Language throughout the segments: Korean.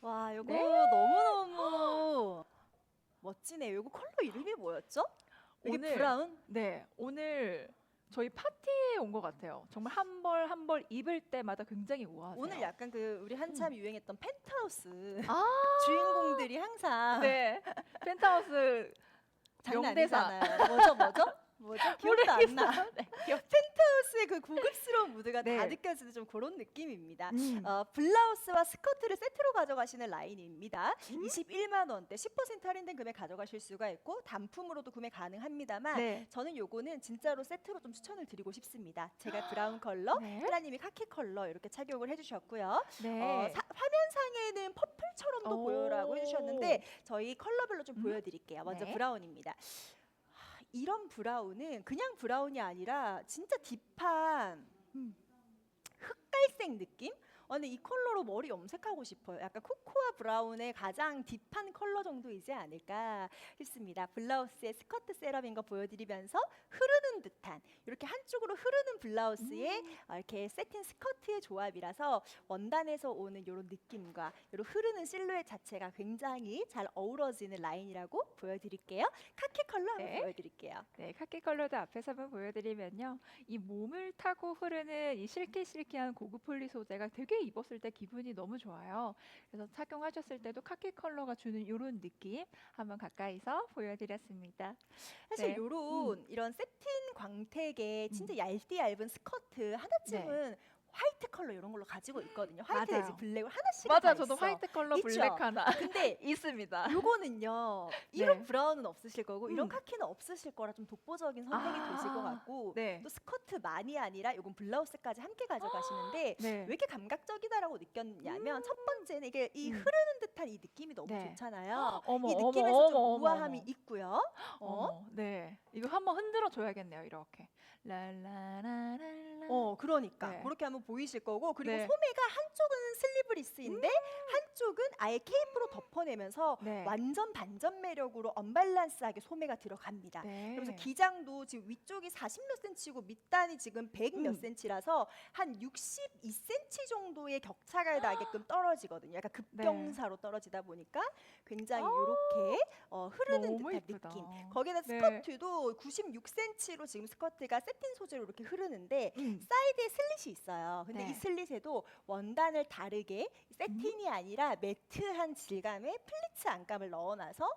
와, 요거 네. 너무너무 멋지네요. 요거 컬러 이름이 뭐였죠? 이게 오늘 브라운? 네, 오늘 저희 파티에 온 것 같아요. 정말 한 벌 한 벌 입을 때마다 굉장히 우아하세요. 오늘 약간 그 우리 한참 유행했던 펜트하우스 아, 주인공들이 항상 네, 펜트하우스 장난 명대사. 아니잖아요. 뭐죠, 뭐죠? 뭐죠? 기억도 안 나. 네, 펜트하우스의 그 고급스러운 무드가 다 네. 느껴지는 좀 그런 느낌입니다. 음. 어, 블라우스와 스커트를 세트로 가져가시는 라인입니다. 음. 21만 원대 10% 할인된 금액 가져가실 수가 있고 단품으로도 구매 가능합니다만 네. 저는 요거는 진짜로 세트로 좀 추천을 드리고 싶습니다. 제가 브라운 컬러, 네. 하나님이 카키 컬러 이렇게 착용을 해주셨고요. 네. 어, 사- 화면상에는 퍼플처럼도 오. 보여라고 해주셨는데 저희 컬러별로 좀 음. 보여드릴게요. 먼저 네. 브라운입니다. 하, 이런 브라운은 그냥 브라운이 아니라 진짜 딥한 음. 흑갈색 느낌? 어, 근데 이 컬러로 머리 염색하고 싶어요. 약간 코코아 브라운의 가장 딥한 컬러 정도이지 않을까 싶습니다. 블라우스의 스커트 셋업인 거 보여드리면서 흐르는 듯한 이렇게 한쪽으로 흐르는 블라우스에 어, 이렇게 세틴 스커트의 조합이라서 원단에서 오는 이런 느낌과 이런 흐르는 실루엣 자체가 굉장히 잘 어우러지는 라인이라고 보여드릴게요. 카키 컬러 한번 네. 보여드릴게요. 네, 카키 컬러도 앞에서 한번 보여드리면요. 이 몸을 타고 흐르는 이 실키실키한 고급 폴리 소재가 되게 입었을 때 기분이 너무 좋아요. 그래서 착용하셨을 때도 카키 컬러가 주는 이런 느낌 한번 가까이서 보여드렸습니다. 사실 네. 요런 이런 세틴 광택의 진짜 얇디 얇은 스커트 하나쯤은 화이트 컬러 이런 걸로 가지고 있거든요. 화이트 맞아요. 내지 블랙을 하나씩 맞아, 다 저도 있어. 화이트 컬러 있죠? 블랙 하나 근데 있습니다. 요거는요. 이런 네. 브라운은 없으실 거고 이런 음. 카키는 없으실 거라 좀 독보적인 선택이 아, 되실 것 같고 네. 또 스커트만이 아니라 요건 블라우스까지 함께 가져가시는데 네. 왜 이렇게 감각적이다라고 느꼈냐면 첫 번째는 이게 이 음. 흐르는 듯한 이 느낌이 너무 네. 좋잖아요. 어머, 이 어머, 느낌에서 좀 어머, 어머, 우아함이 어머. 있고요. 어? 어, 네. 이거 한번 흔들어 줘야겠네요. 이렇게. 랄라라랄라. 어, 그러니까 네. 그렇게 하면 보이실 거고 그리고 네. 음. 소매가 한쪽은 슬리브리스인데 한쪽은 아예 케이프로 덮어내면서 네. 완전 반전 매력으로 언밸런스하게 소매가 들어갑니다. 네. 그래서 기장도 지금 위쪽이 40몇 센치고 밑단이 지금 100몇 음. 센치라서 한 62cm 정도의 격차가 나게끔 떨어지거든요. 약간 급경사로 떨어지다 보니까 굉장히 이렇게 어, 흐르는 듯한 예쁘다. 느낌. 거기다 네. 스커트도 96cm로 지금 스커트가 세틴 소재로 이렇게 흐르는데 음. 사이드에 슬릿이 있어요. 근데 네. 이 슬릿에도 원단을 다르게 세틴이 아니라 매트한 질감의 플리츠 안감을 넣어놔서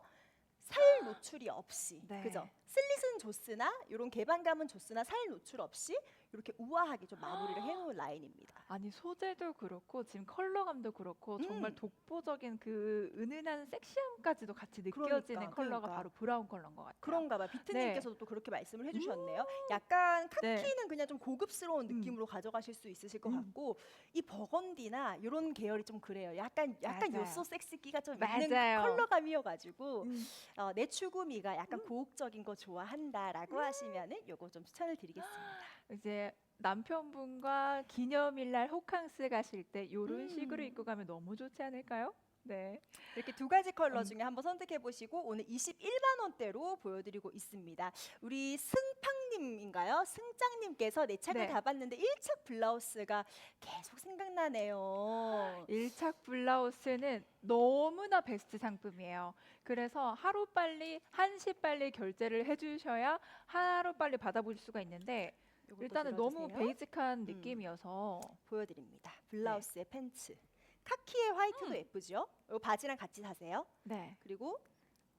살 노출이 없이 네. 그죠? 슬릿은 좋으나 이런 개방감은 좋으나 살 노출 없이 이렇게 우아하게 좀 마무리를 해놓은 라인입니다. 아니 소재도 그렇고 지금 컬러감도 그렇고 정말 음. 독보적인 그 은은한 섹시함까지도 같이 느껴지는 그러니까, 컬러가 그러니까. 바로 브라운 컬러인 것 같아요. 그런가 봐. 비트님께서도 또 그렇게 말씀을 해주셨네요. 음. 약간 카키는 그냥 좀 고급스러운 음. 느낌으로 가져가실 수 있으실 것 음. 같고 이 버건디나 이런 계열이 좀 그래요. 약간 약간 맞아요. 요소 섹시기가 좀 있는 맞아요. 컬러감이어가지고 음. 어, 내 추구미가 약간 고혹적인 거 좋아한다라고 하시면은 요거 좀 추천을 드리겠습니다. 이제 남편분과 기념일날 호캉스 가실 때 이런 음. 식으로 입고 가면 너무 좋지 않을까요? 네. 이렇게 두 가지 컬러 음. 중에 한번 선택해 보시고 오늘 21만 원대로 보여드리고 있습니다. 우리 승팡님인가요? 승장님께서 내 착을 네. 가봤는데 1착 블라우스가 계속 생각나네요. 일착 블라우스는 너무나 베스트 상품이에요. 그래서 하루 빨리 한시 빨리 결제를 해주셔야 하루 빨리 받아볼 수가 있는데 요것도 일단은 너무 들어주세요. 베이직한 음. 느낌이어서 보여드립니다. 블라우스에 팬츠. 카키의 화이트도 음. 예쁘죠? 요 바지랑 같이 사세요. 네 그리고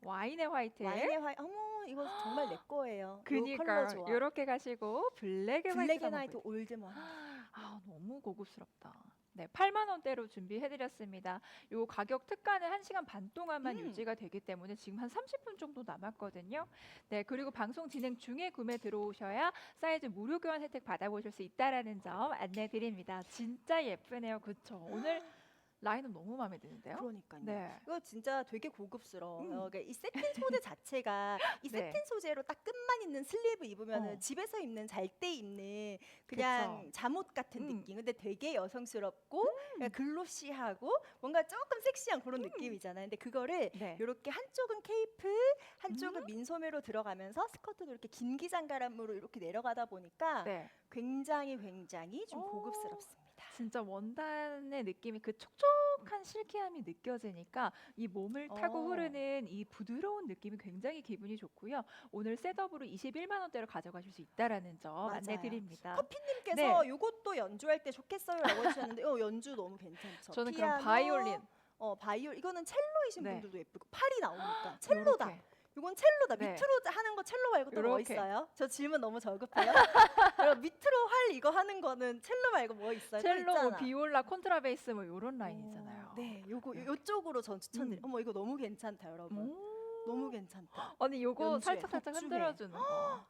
와인의 화이트 와인의 화이트. 어머 이거 정말 내 거예요. 요 그니까 컬러 좋아. 이렇게 가시고 블랙의 화이트 블랙 앤 한번 화이트. 올드먼. 아 너무 고급스럽다. 네, 8만 원대로 준비해드렸습니다. 요 가격 특가는 1시간 반 동안만 음. 유지가 되기 때문에 지금 한 30분 정도 남았거든요. 네, 그리고 방송 진행 중에 구매 들어오셔야 사이즈 무료 교환 혜택 받아보실 수 있다라는 점 안내드립니다. 진짜 예쁘네요, 그쵸? 오늘 라인업 너무 마음에 드는데요. 그러니까요. 네. 이거 진짜 되게 고급스러워요. 음. 그러니까 이 세틴 소재 자체가 이 네. 세틴 소재로 딱 끝만 있는 슬리브 입으면 어. 집에서 입는 잘 때 입는 그냥 그쵸. 잠옷 같은 음. 느낌. 근데 되게 여성스럽고 그냥 글로시하고 뭔가 조금 섹시한 그런 느낌이잖아요. 근데 그거를 네. 이렇게 한쪽은 케이프, 한쪽은 민소매로 들어가면서 스커트도 이렇게 긴 기장가람으로 이렇게 내려가다 보니까 네. 굉장히 굉장히 좀 오. 고급스럽습니다. 진짜 원단의 느낌이 그 촉촉한 실키함이 느껴지니까 이 몸을 타고 어. 흐르는 이 부드러운 느낌이 굉장히 기분이 좋고요. 오늘 셋업으로 21만 원대로 가져가실 수 있다라는 점 맞아요. 안내 드립니다. 커피님께서 네. 이것도 연주할 때 좋겠어요라고 해주셨는데 어, 연주 너무 괜찮죠. 저는 그럼 피아노, 바이올린 어 바이올 이거는 첼로이신 네. 분들도 예쁘고 팔이 나오니까 첼로다. 요렇게. 이건 첼로다. 네. 밑으로 하는 거 첼로 말고 또 뭐 요렇게. 있어요? 저 질문 너무 저급해요. 그럼 밑으로 활 이거 하는 거는 첼로 말고 뭐 있어요? 또 첼로, 뭐 있잖아. 비올라, 콘트라베이스 뭐 이런 라인 오, 있잖아요. 네, 요거 네. 요쪽으로 전 추천드려. 음. 어머 이거 너무 괜찮다, 여러분. 오. 너무 괜찮다. 아니 요거 연주회, 살짝 살짝 독주회. 흔들어 주는 거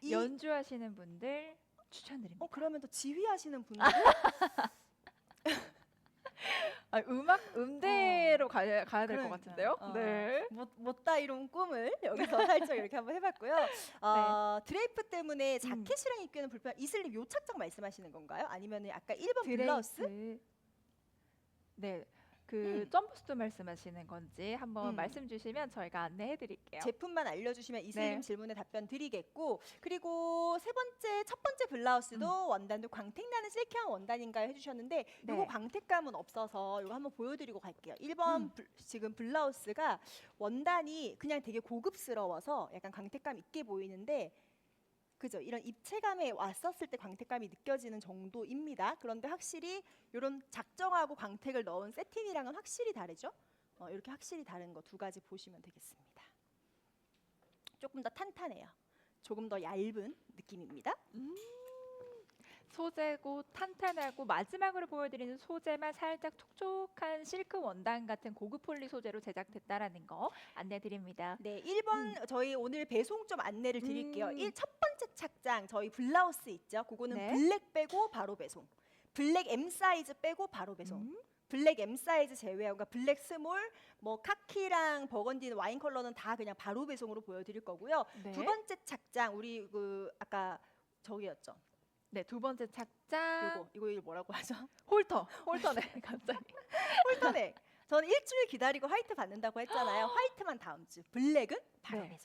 이, 연주하시는 분들 추천드립니다. 어 그러면 또 지휘하시는 분들 아, 음악 음대로 가야, 가야 될 것 그러니까요. 같은데요? 어. 네. 못, 못다 이룬 꿈을 여기서 살짝 이렇게 한번 해봤고요. 어, 드레이프 때문에 자켓이랑 입기에는 불편. 이슬립 요 착장 말씀하시는 건가요? 아니면 아까 1번 블라우스? 네. 그 음. 점프스도 말씀하시는 건지 한번 음. 말씀 주시면 저희가 안내해 드릴게요. 제품만 알려주시면 이슬님 네. 질문에 답변 드리겠고 그리고 세 번째 첫 번째 블라우스도 원단도 광택 나는 실키한 원단인가요 해주셨는데 네. 요거 광택감은 없어서 이거 한번 보여드리고 갈게요. 1번 음. 블- 지금 블라우스가 원단이 그냥 되게 고급스러워서 약간 광택감 있게 보이는데 그죠? 이런 입체감에 왔었을 때 광택감이 느껴지는 정도입니다. 그런데 확실히 이런 작정하고 광택을 넣은 세틴이랑은 확실히 다르죠? 어, 이렇게 확실히 다른 거 두 가지 보시면 되겠습니다. 조금 더 탄탄해요. 조금 더 얇은 느낌입니다. 소재고 탄탄하고 마지막으로 보여드리는 소재만 살짝 촉촉한 실크 원단 같은 고급 폴리 소재로 제작됐다라는 거 안내 드립니다. 네, 1번 저희 오늘 배송 좀 안내를 드릴게요. 음. 일 첫 번째 착장 저희 블라우스 있죠? 그거는 네. 블랙 빼고 바로 배송. 블랙 M 사이즈 빼고 바로 배송. 음. 블랙 M 사이즈 제외하고 그러니까 블랙 스몰, 뭐 카키랑 버건디 와인 컬러는 다 그냥 바로 배송으로 보여드릴 거고요. 네. 두 번째 착장 우리 그 아까 저기였죠. 네, 두 번째 착장. 이거 이거 이거 뭐라고 하죠? 홀터. 홀터네. 갑자기. 홀터넥. 저는 일주일 기다리고 화이트 받는다고 했잖아요. 화이트만 다음 주. 블랙은 바로 네. 배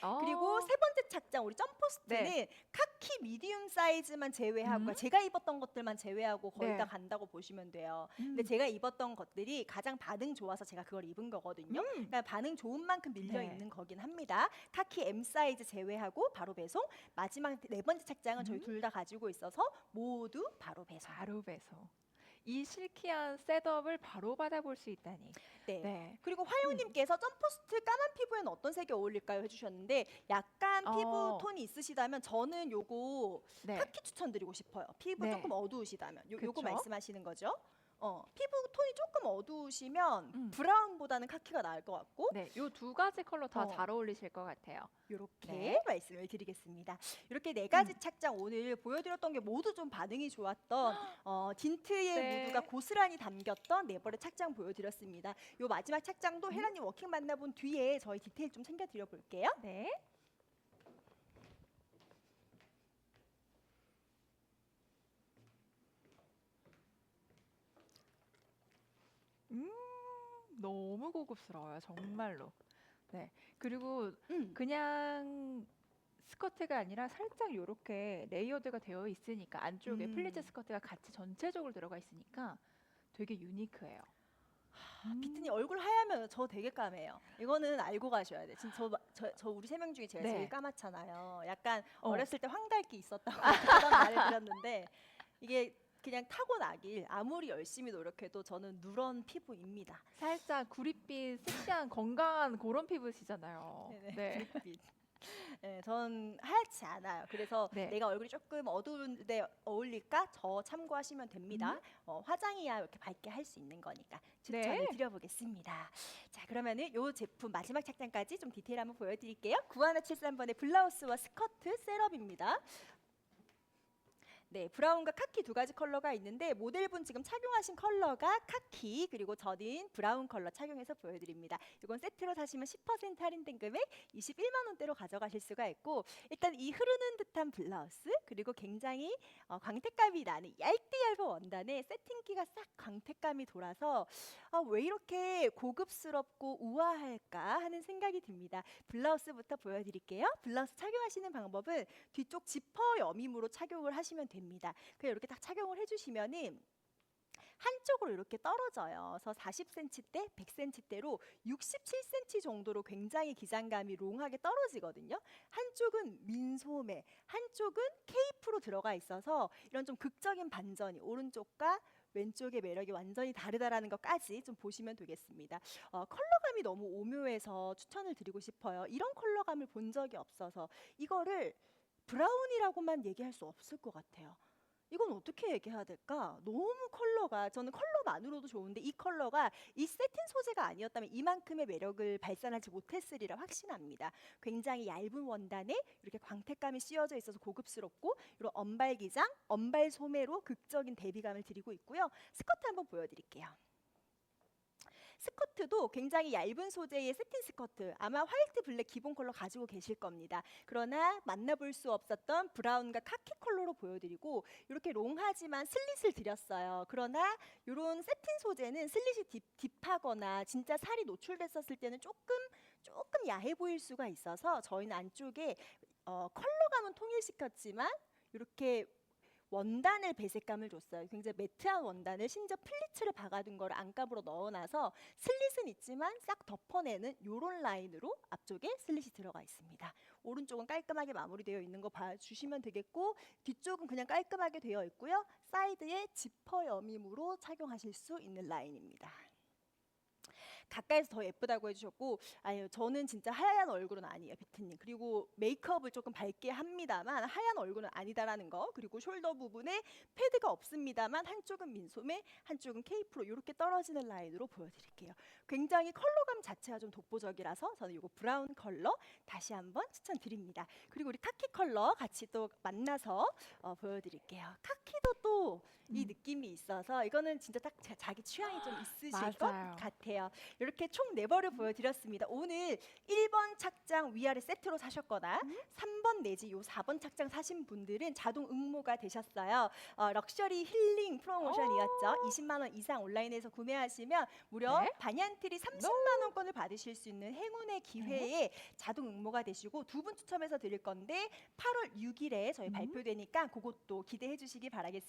송. 그리고 어. 세 번째 착장 우리 점퍼스트는 네. 카키 미디움 사이즈만 제외하고 음. 제가 입었던 것들만 제외하고 거의 네. 다 간다고 보시면 돼요. 음. 근데 제가 입었던 것들이 가장 반응 좋아서 제가 그걸 입은 거거든요. 음. 그러니까 반응 좋은 만큼 밀려 네. 있는 거긴 합니다. 카키 M 사이즈 제외하고 바로 배송. 마지막 네 번째 착장은 저희 음. 둘다 가지고 있어서 모두 바로 배송. 바로 배송. 이 실키한 셋업을 바로 받아볼 수 있다니. 네. 네. 그리고 화요님께서 점퍼스트 까만 피부에는 어떤 색이 어울릴까요 해주셨는데 약간 피부 어. 톤이 있으시다면 저는 요거 네. 카키 추천드리고 싶어요. 피부 네. 조금 어두우시다면 요, 요거 그쵸? 말씀하시는 거죠? 어, 피부 톤이 조금 어두우시면 음. 브라운보다는 카키가 나을 것 같고 네, 요 두 가지 컬러 다 어. 잘 어울리실 것 같아요. 이렇게 네. 말씀을 드리겠습니다. 이렇게 네 가지 음. 착장 오늘 보여드렸던 게 모두 좀 반응이 좋았던 어, 딘트의 네. 무드가 고스란히 담겼던 네 벌의 착장 보여드렸습니다. 요 마지막 착장도 혜란님 워킹 만나본 뒤에 저희 디테일 좀 챙겨드려 볼게요. 네. 너무 고급스러워요, 정말로. 네. 그리고 음. 그냥 스커트가 아니라 살짝 이렇게 레이어드가 되어 있으니까 안쪽에 음. 플리츠 스커트가 같이 전체적으로 들어가 있으니까 되게 유니크해요. 음. 비트니 얼굴 하얗면 저 되게 까매요. 이거는 알고 가셔야 돼. 진짜 저, 저, 저 우리 세 명 중에 제가 네. 제일 까맣잖아요. 약간 어. 어. 렸을때 황달기 있었다고 그런 말을 드렸는데 이게 그냥 타고나길 아무리 열심히 노력해도 저는 누런 피부입니다. 살짝 구릿빛, 섹시한 건강한 그런 피부시잖아요. 네네. 네. 불빛. 네, 전 하얗지 않아요. 그래서 네. 내가 얼굴이 조금 어두운데 어울릴까? 저 참고하시면 됩니다. 음. 어, 화장이야 이렇게 밝게 할 수 있는 거니까 네. 추천을 드려보겠습니다. 자, 그러면은 요 제품 마지막 착장까지 좀 디테일 한번 보여드릴게요. 9173번의 블라우스와 스커트 셋업입니다. 네, 브라운과 카키 두 가지 컬러가 있는데 모델분 지금 착용하신 컬러가 카키 그리고 저는 브라운 컬러 착용해서 보여드립니다. 이건 세트로 사시면 10% 할인된 금액 21만 원대로 가져가실 수가 있고 일단 이 흐르는 듯한 블라우스 그리고 굉장히 어, 광택감이 나는 얇디 얇은 원단에 세팅기가 싹 광택감이 돌아서 아, 왜 이렇게 고급스럽고 우아할까 하는 생각이 듭니다. 블라우스부터 보여드릴게요. 블라우스 착용하시는 방법은 뒤쪽 지퍼 여밈으로 착용을 하시면 됩니다. 그냥 이렇게 딱 착용을 해주시면은 한쪽으로 이렇게 떨어져요. 그래서 40cm대, 100cm대로 67cm 정도로 굉장히 기장감이 롱하게 떨어지거든요. 한쪽은 민소매, 한쪽은 케이프로 들어가 있어서 이런 좀 극적인 반전이 오른쪽과 왼쪽의 매력이 완전히 다르다라는 것까지 좀 보시면 되겠습니다. 어, 컬러감이 너무 오묘해서 추천을 드리고 싶어요. 이런 컬러감을 본 적이 없어서 이거를 브라운이라고만 얘기할 수 없을 것 같아요. 이건 어떻게 얘기해야 될까? 너무 컬러가 저는 컬러만으로도 좋은데 이 컬러가 이 세틴 소재가 아니었다면 이만큼의 매력을 발산하지 못했으리라 확신합니다. 굉장히 얇은 원단에 이렇게 광택감이 씌워져 있어서 고급스럽고 이런 언발 기장, 언발 소매로 극적인 대비감을 드리고 있고요. 스커트 한번 보여드릴게요. 스커트도 굉장히 얇은 소재의 세틴 스커트 아마 화이트 블랙 기본 컬러 가지고 계실 겁니다. 그러나 만나볼 수 없었던 브라운과 카키 컬러로 보여드리고 이렇게 롱하지만 슬릿을 드렸어요. 그러나 이런 세틴 소재는 슬릿이 딥, 딥하거나 진짜 살이 노출됐었을 때는 조금 조금 야해 보일 수가 있어서 저희는 안쪽에 어, 컬러감은 통일시켰지만 이렇게 원단을 배색감을 줬어요. 굉장히 매트한 원단을 심지어 플리츠를 박아둔 거를 안감으로 넣어놔서 슬릿은 있지만 싹 덮어내는 이런 라인으로 앞쪽에 슬릿이 들어가 있습니다. 오른쪽은 깔끔하게 마무리되어 있는 거 봐주시면 되겠고 뒤쪽은 그냥 깔끔하게 되어 있고요. 사이드에 지퍼 여밈으로 착용하실 수 있는 라인입니다. 가까이서 더 예쁘다고 해주셨고 아유 저는 진짜 하얀 얼굴은 아니에요 비트님. 그리고 메이크업을 조금 밝게 합니다만 하얀 얼굴은 아니다라는 거 그리고 숄더 부분에 패드가 없습니다만 한쪽은 민소매 한쪽은 케이프로 이렇게 떨어지는 라인으로 보여드릴게요. 굉장히 컬러감 자체가 좀 독보적이라서 저는 이거 브라운 컬러 다시 한번 추천드립니다. 그리고 우리 카키 컬러 같이 또 만나서 어, 보여드릴게요. 카키도 또이 음. 느낌이 있어서 이거는 진짜 딱 자- 자기 취향이 좀 있으실 것 맞아요. 같아요 이렇게 총 네 벌을 보여드렸습니다. 오늘 1번 착장 위아래 세트로 사셨거나 3번 내지 요 4번 착장 사신 분들은 자동 응모가 되셨어요. 어, 럭셔리 힐링 프로모션이었죠. 20만 원 이상 온라인에서 구매하시면 무려 네. 반얀트리 30만 원권을 받으실 수 있는 행운의 기회에 자동 응모가 되시고 두 분 추첨해서 드릴 건데 8월 6일에 저희 음. 발표되니까 그것도 기대해 주시기 바라겠습니다.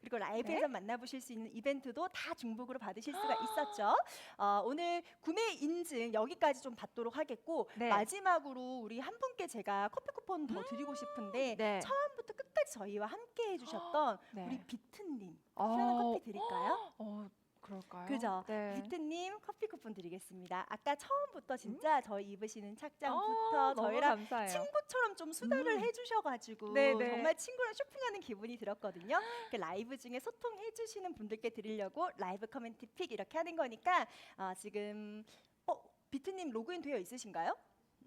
그리고 라이브에서 만나보실 수 있는 이벤트도 다 중복으로 받으실 수가 있었죠. 어, 오늘 구매 인증 여기까지 좀 받도록 하겠고 네. 마지막으로 우리 한 분께 제가 커피 쿠폰 더 드리고 싶은데 네. 처음부터 끝까지 저희와 함께 해주셨던 네. 우리 비트님 어, 시원한 커피 드릴까요? 어, 그럴까요? 그죠? 네. 비트님 커피 쿠폰 드리겠습니다. 아까 처음부터 진짜 저희 입으시는 착장부터 어, 너무 저희랑 감사해요. 친구처럼 좀 수다를 음. 해주셔가지고 네 네. 정말 친구랑 쇼핑하는 기분이 들었거든요. 그 라이브 중에 소통해주시는 분들께 드리려고 라이브 커멘트 픽 이렇게 하는 거니까 아, 지금 어 비트님 로그인 되어 있으신가요?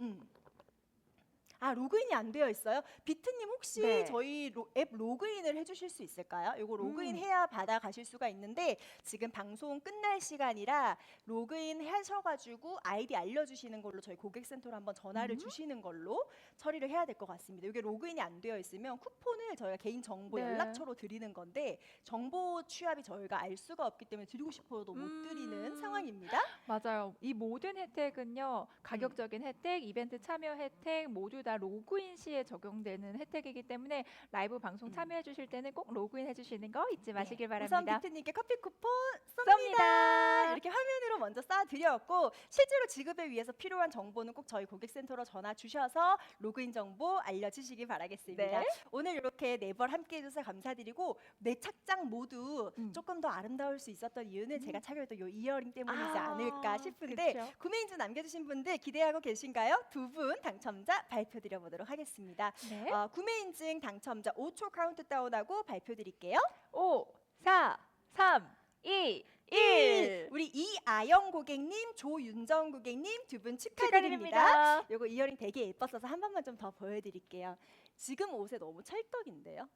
음. 아 로그인이 안 되어 있어요? 비트님 혹시 네. 저희 로- 앱 로그인을 해주실 수 있을까요? 이거 로그인 음. 해야 받아 가실 수가 있는데 지금 방송 끝날 시간이라 로그인 하셔가지고 아이디 알려주시는 걸로 저희 고객센터로 한번 전화를 음. 주시는 걸로 처리를 해야 될 것 같습니다. 이게 로그인이 안 되어 있으면 쿠폰을 저희가 개인 정보 네. 연락처로 드리는 건데 정보 취합이 저희가 알 수가 없기 때문에 드리고 싶어도 못 드리는 음. 상황입니다. 맞아요. 이 모든 혜택은요, 가격적인 혜택, 이벤트 참여 혜택 모두 다 로그인 시에 적용되는 혜택이기 때문에 라이브 방송 음. 참여해 주실 때는 꼭 로그인 해 주시는 거 잊지 마시길 네, 우선 바랍니다. 비트님께 커피 쿠폰 쏩니다. 쏩니다. 먼저 쏴드렸고 실제로 지급을 위해서 필요한 정보는 꼭 저희 고객센터로 전화 주셔서 로그인 정보 알려주시기 바라겠습니다. 네. 오늘 이렇게 네벌 함께 해 주셔서 감사드리고 내 착장 모두 음. 조금 더 아름다울 수 있었던 이유는 제가 차려했던 요 이어링 때문이지 아, 않을까 싶은데 그쵸. 구매 인증 남겨주신 분들 기대하고 계신가요? 두 분 당첨자 발표드려보도록 하겠습니다. 네. 어, 구매 인증 당첨자 5초 카운트다운하고 발표드릴게요. 5, 4, 3, 2, 1. 1. 이아영 고객님, 조윤정 고객님 두 분 축하드립니다. 축하드립니다. 요거 이어링 되게 예뻤어서 한 번만 좀 더 보여드릴게요. 지금 옷에 너무 찰떡인데요.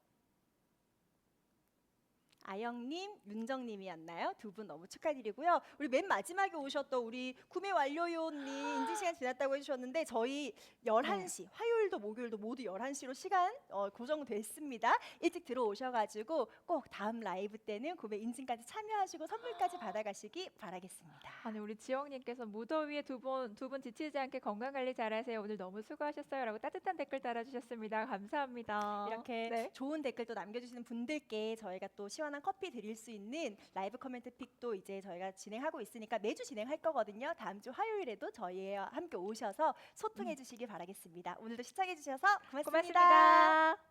아영님, 윤정님이었나요? 두 분 너무 축하드리고요. 우리 맨 마지막에 오셨던 우리 구매 완료요님 인증 시간 지났다고 해주셨는데 저희 11시 화요일도 목요일도 모두 11시로 시간 어, 고정됐습니다. 일찍 들어오셔가지고 꼭 다음 라이브 때는 구매 인증까지 참여하시고 선물까지 받아가시기 바라겠습니다. 아니 우리 지영님께서 무더위에 두 분 두 분 지치지 않게 건강 관리 잘하세요. 오늘 너무 수고하셨어요라고 따뜻한 댓글 달아주셨습니다. 감사합니다. 이렇게 네. 좋은 댓글도 남겨주시는 분들께 저희가 또 시원 한 시원한 커피 드릴 수 있는 라이브 코멘트 픽도 이제 저희가 진행하고 있으니까 매주 진행할 거거든요. 다음 주 화요일에도 저희와 함께 오셔서 소통해 주시길 바라겠습니다. 오늘도 시청해 주셔서 고맙습니다. 고맙습니다.